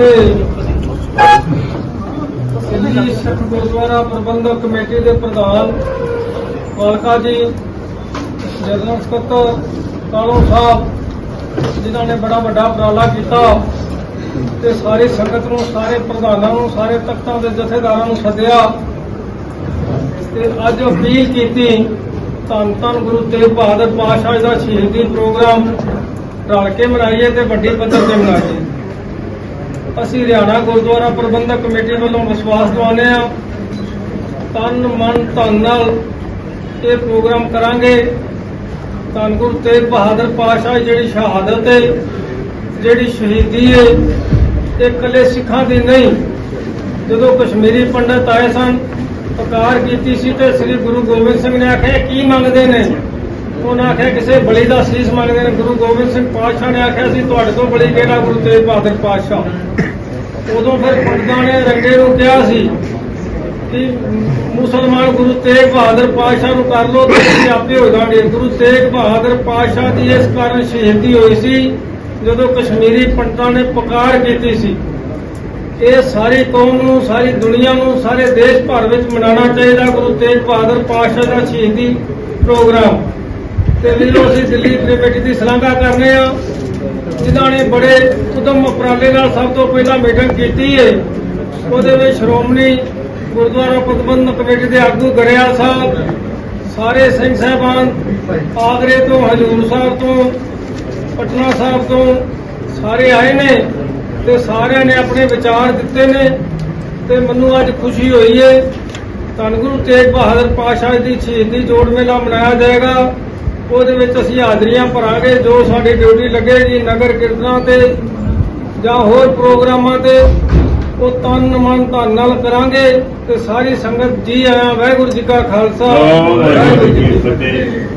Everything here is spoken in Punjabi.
ਤੇ ਦਿੱਲੀ ਸਿੱਖ ਗੁਰਦੁਆਰਾ ਪ੍ਰਬੰਧਕ ਕਮੇਟੀ ਦੇ ਪ੍ਰਧਾਨ ਪਾਲਕਾ ਜੀ ਜਨਰਲ ਸਕੱਤਰ, ਕਾਲੋ ਸਾਹਿਬ, ਜਿਨ੍ਹਾਂ ਨੇ ਬੜਾ ਵੱਡਾ ਉਪਰਾਲਾ ਕੀਤਾ ਤੇ ਸਾਰੀ ਸੰਗਤ ਨੂੰ, ਸਾਰੇ ਪ੍ਰਧਾਨਾਂ ਨੂੰ, ਸਾਰੇ ਤਖਤਾਂ ਦੇ ਜਥੇਦਾਰਾਂ ਨੂੰ ਸੱਦਿਆ। ਤੇ ਅੱਜ ਅਪੀਲ ਕੀਤੀ, ਧੰਨ ਧੰਨ ਗੁਰੂ ਤੇਗ ਬਹਾਦਰ ਪਾਤਸ਼ਾਹ ਜੀ ਦਾ ਸ਼ਹੀਦੀ ਪ੍ਰੋਗਰਾਮ ਰਲ ਕੇ ਮਨਾਈਏ ਤੇ ਵੱਡੀ ਪੱਧਰ ਤੇ ਮਨਾਈਏ। ਅਸੀਂ ਹਰਿਆਣਾ ਗੁਰਦੁਆਰਾ ਪ੍ਰਬੰਧਕ ਕਮੇਟੀ ਵੱਲੋਂ ਵਿਸ਼ਵਾਸ ਦਿਵਾਉਂਦੇ ਹਾਂ। ਤਨ ਮਨ ਧਨ ਨਾਲ ਇਹ ਪ੍ਰੋਗਰਾਮ ਕਰਾਂਗੇ। ਧੰਨ ਗੁਰੂ ਤੇਗ ਬਹਾਦਰ ਪਾਤਸ਼ਾਹ ਜਿਹੜੀ ਸ਼ਹਾਦਤ ਹੈ, ਜਿਹੜੀ ਸ਼ਹੀਦੀ ਹੈ, ਇਹ ਇਕੱਲੇ ਸਿੱਖਾਂ ਦੀ ਨਹੀਂ। ਜਦੋਂ ਕਸ਼ਮੀਰੀ ਪੰਡਤ ਆਏ ਸਨ, ਪੁਕਾਰ ਕੀਤੀ ਸੀ ਤੇ ਸ੍ਰੀ ਗੁਰੂ ਗੋਬਿੰਦ ਸਿੰਘ ਨੇ ਆਖਿਆ, ਇਹ ਕੀ ਮੰਗਦੇ ਨੇ? ਉਹਨਾਂ ਆਖਿਆ, ਕਿਸੇ ਬਲੀ ਦਾ ਸੀਸ ਮੰਗਦੇ ਨੇ। ਗੁਰੂ ਗੋਬਿੰਦ ਸਿੰਘ ਪਾਤਸ਼ਾਹ ਨੇ ਆਖਿਆ ਸੀ, ਤੁਹਾਡੇ ਤੋਂ ਬਲੀ ਕਿਹੜਾ? ਗੁਰੂ ਤੇਗ ਬਹਾਦਰ ਪਾਤਸ਼ਾਹ। ਉਦੋਂ ਫਿਰ ਪੰਡਤਾਂ ਨੇ ਰੰਗੇ ਨੂੰ ਕਿਹਾ ਸੀ ਕਿ ਮੁਸਲਮਾਨ ਗੁਰੂ ਤੇਗ ਬਹਾਦਰ ਪਾਤਸ਼ਾਹ ਨੂੰ ਕਰ ਲੋ ਤੇ ਆਪੇ ਹੋ ਜਾਵਾਂਗੇ ਗੁਰੂ ਤੇਗ ਬਹਾਦਰ ਪਾਤਸ਼ਾਹ ਦੀ ਇਸ ਕਾਰਨ ਸ਼ਹੀਦੀ ਹੋਈ ਸੀ, ਜਦੋਂ ਕਸ਼ਮੀਰੀ ਪੰਡਤਾਂ ਨੇ ਪੁਕਾਰ ਕੀਤੀ ਸੀ। ਇਹ ਸਾਰੀ ਕੌਮ ਨੂੰ, ਸਾਰੀ ਦੁਨੀਆ ਨੂੰ, ਸਾਰੇ ਦੇਸ਼ ਭਰ ਵਿੱਚ ਮਨਾਉਣਾ ਚਾਹੀਦਾ, ਗੁਰੂ ਤੇਗ ਬਹਾਦਰ ਪਾਤਸ਼ਾਹ ਦਾ ਸ਼ਹੀਦੀ ਪ੍ਰੋਗਰਾਮ। ਤੇ ਵੀਰੋ, ਅਸੀਂ ਦਿੱਲੀ ਕਮੇਟੀ ਦੀ ਸ਼ਲਾਘਾ ਕਰਨੇ ਆ। ਜਿਨ੍ਹਾਂ ਨੇ ਬੜੇ ਉਦਮ ਉਪਰਾਲੇ ਨਾਲ ਸਭ ਤੋਂ ਪਹਿਲਾਂ ਮੀਟਿੰਗ ਕੀਤੀ ਹੈ ਉਹਦੇ ਵਿੱਚ ਸ਼੍ਰੋਮਣੀ ਗੁਰਦੁਆਰਾ ਪ੍ਰਬੰਧਕ ਕਮੇਟੀ ਦੇ ਆਗੂ ਗਰੇਵਾਲ ਸਾਹਿਬ, ਸਾਰੇ ਸਿੰਘ ਸਾਹਿਬਾਨ, ਆਗਰੇ ਤੋਂ ਹਜੂਰ ਸਾਹਿਬ ਤੋਂ, ਪਟਨਾ ਸਾਹਿਬ ਤੋਂ ਸਾਰੇ ਆਏ ਨੇ ਤੇ ਸਾਰਿਆਂ ਨੇ ਆਪਣੇ ਵਿਚਾਰ ਦਿੱਤੇ ਨੇ ਤੇ ਮੈਨੂੰ ਅੱਜ ਖੁਸ਼ੀ ਹੋਈ ਹੈ ਧੰਨ ਗੁਰੂ ਤੇਗ ਬਹਾਦਰ ਪਾਤਸ਼ਾਹ ਦੀ ਸ਼ਹੀਦੀ ਜੋੜ ਮੇਲਾ ਮਨਾਇਆ ਜਾਏਗਾ। ਉਹਦੇ ਵਿੱਚ ਅਸੀਂ ਹਾਜ਼ਰੀਆਂ ਭਰਾਂਗੇ। ਜੋ ਸਾਡੀ ਡਿਊਟੀ ਲੱਗੇਗੀ ਨਗਰ ਕੀਰਤਨਾਂ ਤੇ ਜਾਂ ਹੋਰ ਪ੍ਰੋਗਰਾਮਾਂ ਤੇ ਉਹ ਤਨ ਮਨ ਧਨ ਨਾਲ ਕਰਾਂਗੇ ਤੇ ਸਾਰੀ ਸੰਗਤ ਜੀ ਆਇਆਂ। ਵਾਹਿਗੁਰੂ ਜੀ ਕਾ ਖਾਲਸਾ। ਵਾਹਿਗੁਰੂ ਜੀ ਕੀ ਫਤਿਹ।